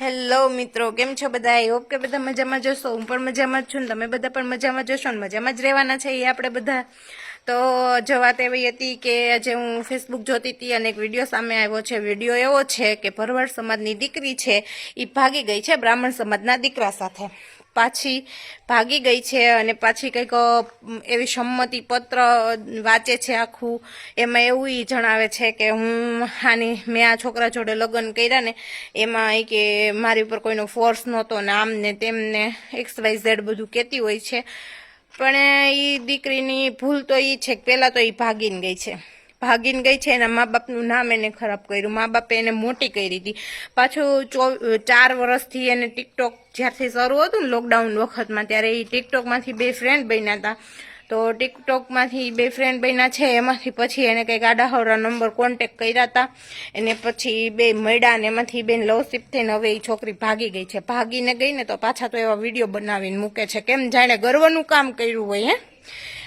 Hello મિત્રો. કેમ છો બધા? આઈ હોપ કે બધા મજામાં જશો. હું પણ મજામાં જ છું ને તમે બધા પણ મજામાં જશો ને? મજામાં જ રહેવાના છે એ આપણે બધા. તો જવાત વાત એવી હતી કે આજે હું ફેસબુક જોતી હતી અને એક વીડિયો સામે આવ્યો છે. વીડિયો એવો છે કે ભરવાડ સમાજની દીકરી છે. એ ભાગી ગઈ છે બ્રાહ્મણ સમાજના દીકરા સાથે. પાછી ભાગી ગઈ છે અને પાછી કંઈક એવી સંમતિ પત્ર વાંચે છે આખું. એમાં એવું જણાવે છે કે હું આની મેં આ છોકરા જોડે લગ્ન કર્યા ને, એમાં એ કે મારી ઉપર કોઈનો ફોર્સ નહોતો ને આમ ને તેમને એક્સ વાય ઝેડ બધું કહેતી હોય છે. પણ એ દીકરીની ભૂલ તો એ છે કે પહેલાં તો એ ભાગીને ગઈ છે. ભાગીને ગઈ છે એના મા બાપનું નામ એને ખરાબ કર્યું. મા બાપે એને મોટી કરી હતી. પાછું ચો, ચાર વર્ષથી એને ટિકટોક જ્યારથી શરૂ હતું ને લોકડાઉન વખતમાં, ત્યારે એ ટિકટોકમાંથી બે ફ્રેન્ડ બન્યા હતા. તો ટિકટોકમાંથી બે ફ્રેન્ડ બન્યા છે, એમાંથી પછી એને કંઈક આડાહવરા નંબર કોન્ટેક કર્યા હતા. એને પછી બે મળ્યા ને એમાંથી બેન લવસીપ થઈને હવે એ છોકરી ભાગી ગઈ છે. ભાગીને ગઈ ને તો પાછા તો એવા વીડિયો બનાવીને મૂકે છે. કેમ જાણે ગર્વનું કામ કર્યું હોય, હે?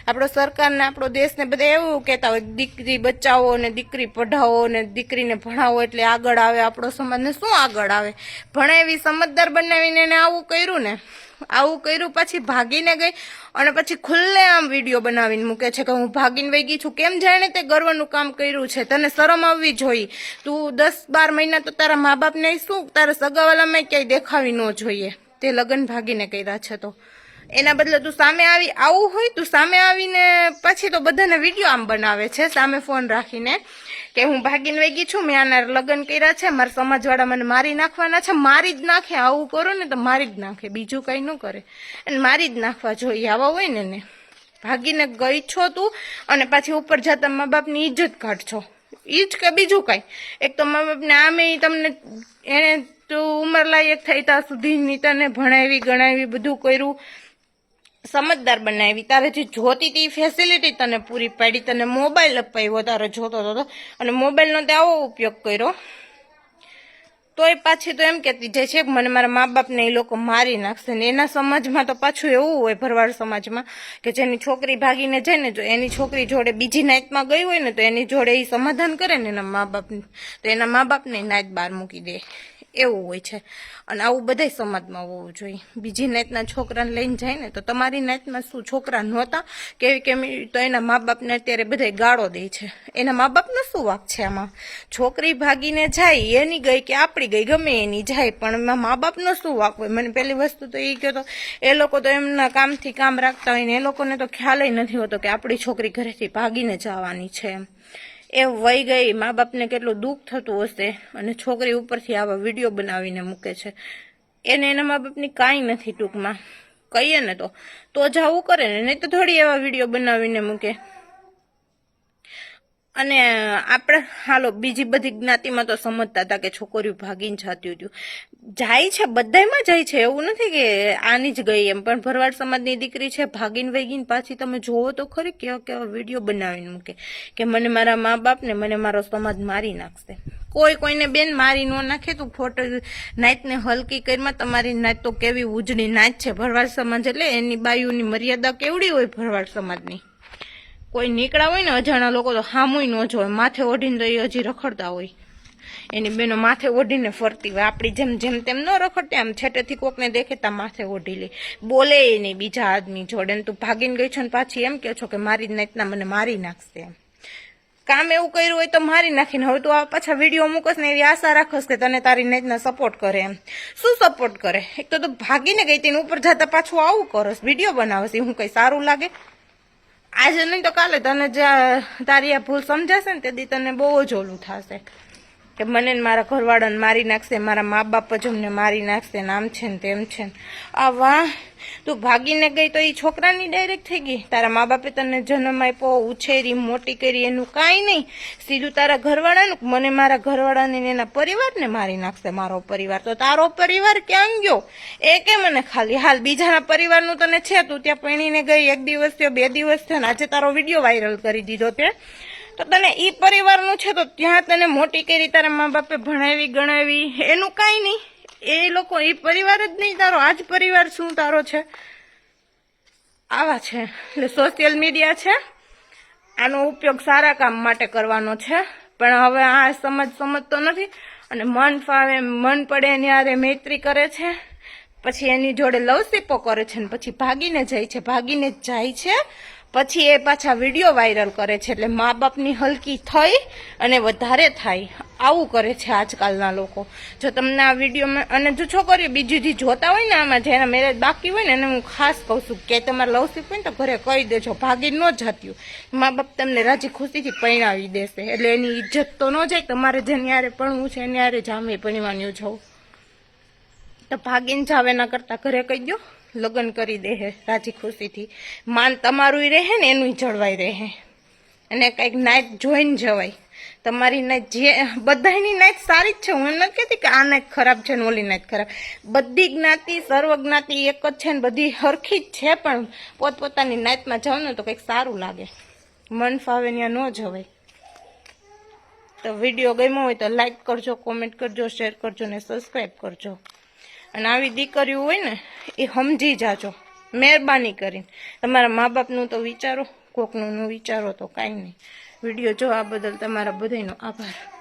આપણો સરકારને, આપણો દેશને બધા એવું કહેતા હોય, દીકરી બચાવો ને દીકરી પઢાવો ને દીકરીને ભણાવો એટલે આગળ આવે આપણો સમાજને શું આગળ આવે? ભણાવી, સમજદાર બનાવીને એને આવું કર્યું ને, આવું કર્યું પછી ભાગીને ગઈ અને પછી ખુલ્લે આમ વીડિયો બનાવીને મૂકે છે કે હું ભાગીને વહી ગઈ છું. કેમ જાણે તે ગર્વનું કામ કર્યું છે? તને શરમ આવવી જોઈએ. તું દસ બાર મહિના તો તારા મા બાપને શું? તારા સગાવાલામાં ક્યાંય દેખાવી ન જોઈએ. તે લગ્ન ભાગીને કર્યા છે તો. એના બદલે તું સામે આવી, આવું હોય તું સામે આવીને પછી તો બધાને વીડિયો આમ બનાવે છે, સામે ફોન રાખીને કે હું ભાગીને વેગી છું, મેં આના લગ્ન કર્યા છે, મારા સમાજવાળા મને મારી નાખવાના છે, મારી જ નાખે, આવું કરો ને તો મારી જ નાખે, બીજું કંઈ ન કરે. અને મારી જ નાખવા જોઈએ, આવા હોય ને ને ભાગીને ગઈ છો તું અને પાછી ઉપર જતા મા બાપની ઇજ્જત કાઢશો. ઈ જ કે બીજું કાંઈ? એક તો મા બાપને આમે તમને એણે તું ઉંમર લાયક થઈ ત્યાં સુધીની તને ભણાવી ગણાવી બધું કર્યું. સમજદાર બનાવી. તારે જે જોતી હતી ફેસિલિટી તને પૂરી પાડી, તને મોબાઈલ અપાવ્યો તારે જોતો હતો અને મોબાઈલનો તે આવો ઉપયોગ કર્યો. તોય પાછી તો એમ કહેતી જાય છે, મને મારા મા બાપને એ લોકો મારી નાખશે. ને એના સમાજમાં તો પાછું એવું હોય, ભરવાડ સમાજમાં, કે જેની છોકરી ભાગીને જાય ને જો એની છોકરી જોડે બીજી નાતમાં ગઈ હોય ને તો એની જોડે એ સમાધાન કરે ને એના મા બાપને તો એના મા બાપને નાત બહાર મૂકી દે. એવું હોય છે. અને આવું બધાય સમાજમાં હોવું જોઈએ. બીજી નાતના છોકરાને લઈને જાય ને તો તમારી નાતમાં શું છોકરા નહોતા? કેવી કેમ તો એના મા બાપને અત્યારે બધા ગાળો દે છે. એના મા બાપનો શું વાક છે આમાં? છોકરી ભાગીને જાય, એની ગઈ કે આપણી ગઈ, ગમે એની જાય, પણ એમાં મા બાપનો શું વાક હોય? મને પહેલી વસ્તુ તો એ કહો તો, એ લોકો તો એમના કામથી કામ રાખતા હોય ને એ લોકોને તો ખ્યાલ નથી હોતો કે આપણી છોકરી ઘરેથી ભાગીને જવાની છે એમ. એ વહી ગઈ, મા બાપને કેટલું દુઃખ થતું હશે અને છોકરી ઉપરથી આવા વીડિયો બનાવીને મૂકે છે. એને એના મા બાપની કાંઈ નથી ટૂંકમાં. કહીએ ને તો. તો જ આવું કરે ને, નહીં તો થોડી એવા વીડિયો બનાવીને મૂકે. અને આપણે હાલો, બીજી બધી જ્ઞાતિમાં તો સમજતા હતા કે છોકરીઓ ભાગીને જતી હતું જાય છે, બધાયમાં જાય છે, એવું નથી કે આની જ ગઈ એમ. પણ ભરવાડ સમાજની દીકરી છે, ભાગીને વૈગીને પાછી તમે જોવો તો ખરી કેવા કેવા વીડિયો બનાવીને મૂકે કે મને મારા મા બાપને, મને મારો સમાજ મારી નાખશે. કોઈ કોઈને બેન મારી ન નાખે, તું ફોટો નાચને હલકી કરીમાં, તમારી નાચ તો કેવી ઉજળી નાચ છે. ભરવાડ સમાજ એટલે એની બાયુની મર્યાદા કેવડી હોય ભરવાડ સમાજની? કોઈ નીકળ્યા હોય ને અજાણા લોકો તો હામુય ન જોવે. માથે ઓઢીને તો એ હજી રખડતા હોય. એની બેનો માથે ઓઢીને ફરતી હોય. આપણી જેમ જેમ તેમ ન રખડતી, આમ છેટેથી કોકને દેખે તા માથે ઓઢી લે. બોલે એ નહીં બીજા આદમી જોડે. તું ભાગીને ગઈ છો ને પાછી એમ કહે છો કે મારી નાતના મને મારી નાખશે એમ. કામ એવું કર્યું હોય તો મારી નાખીને. હવે તું આ પાછા વીડિયો મૂકસ ને એવી આશા રાખસ કે તને તારી નેજના સપોર્ટ કરે એમ. શું સપોર્ટ કરે? એક તો તું ભાગીને ગઈ તેને ઉપર જતા પાછું આવું કરસ. વીડિયો બનાવશે હું કંઈ સારું લાગે? આજે નહીં તો કાલે તને જ્યાં તારી આ ભૂલ સમજાશે ને તેથી તને બહુ જ ઓલું થશે. કે મને મારા ઘરવાળાને મારી નાખશે, મારા મા બાપ જ અમને મારી નાખશે ને આમ છે ને તેમ છે ને. આ વાહ તું ભાગીને ગઈ તો એ છોકરાની ડાયરેક્ટ થઈ ગઈ. તારા મા બાપે તને જન્મ આપ્યો, ઉછેરી, મોટી કરી, એનું કાંઈ નહીં. સીધું તારા ઘરવાળાનું, મને મારા ઘરવાળાને એના પરિવારને મારી નાખશે, મારો પરિવાર. તો તારો પરિવાર ક્યાં ગયો? એ કે મને ખાલી. હાલ બીજાના પરિવારનું તને છે તું. ત્યાં પૈણીને ગઈ, એક દિવસ થયો, બે દિવસ થયો ને આજે તારો વીડિયો વાયરલ કરી દીધો તે. તો તને એ પરિવારનું છે તો ત્યાં તને મોટી કરી તારા મા બાપે ભણાવી, ગણાવી. એનું કાંઈ નહીં. એ લોકો એ પરિવાર જ નહીં તારો. આજ પરિવાર શું તારો છે? આવા છે. એટલે સોશિયલ મીડિયા છે. આનો ઉપયોગ સારા કામ માટે કરવાનો છે. પણ હવે આ સમજ સમજતો નથી. અને મન ફાવે, મન પડે ત્યારે મૈત્રી કરે છે. પછી એની જોડે લવસીપો કરે છે ને પછી ભાગીને જાય છે. ભાગીને જ જાય છે. પછી એ પાછા વીડિયો વાયરલ કરે છે એટલે મા બાપની હલકી થઈ અને વધારે થાય. આવું કરે છે આજકાલના લોકો. જો તમને આ વિડીયોમાં અને જો છોકરીઓ બીજી જે જોતા હોય ને આમાં, જેના મેરેજ બાકી હોય ને, એને હું ખાસ કહું છું કે તમારે લવસીપ હોય ને તો ઘરે કહી દેજો, ભાગી ન જતી મા બાપ તમને રાજી ખુશીથી પરણાવી દેશે. એટલે એની ઇજ્જત તો ન જાય, તમારે જેની યારે ભણવું છે એની યારે જામે પરણવાનું જવું તો ભાગીને જાવ એના કરતાં ઘરે કહી દો લગ્ન કરી દે હે રાજી ખુશીથી. માન તમારું રહે ને એનું જળવાઈ રહે. અને કંઈક નાઈટ જોઈને જવાય. તમારી નાઈટ જે બધાની નાઈટ સારી જ છે. હું નથી કહેતી કે આ નાઈટ ખરાબ છે ને ઓલી નાઈટ ખરાબ. બધી જ્ઞાતિ, સર્વ જ્ઞાતિ એક જ છે ને બધી હરખી જ છે પણ પોતપોતાની નાઈટમાં જાવ ને તો કંઈક સારું લાગે. મન ફાવે ત્યાં ન જવાય. તો વીડિયો ગમ્યો હોય તો લાઈક કરજો, કોમેન્ટ કરજો, શેર કરજો ને સબસ્ક્રાઈબ કરજો. અને આવી દીકરીઓ હોય ને, એ સમજી જાજો. મહેરબાની કરીને. તમારા મા બાપનું તો વિચારો, કોકનું વિચારો તો કાંઈ નહીં. વીડિયો જોવા બદલ તમારા બધાનો આભાર.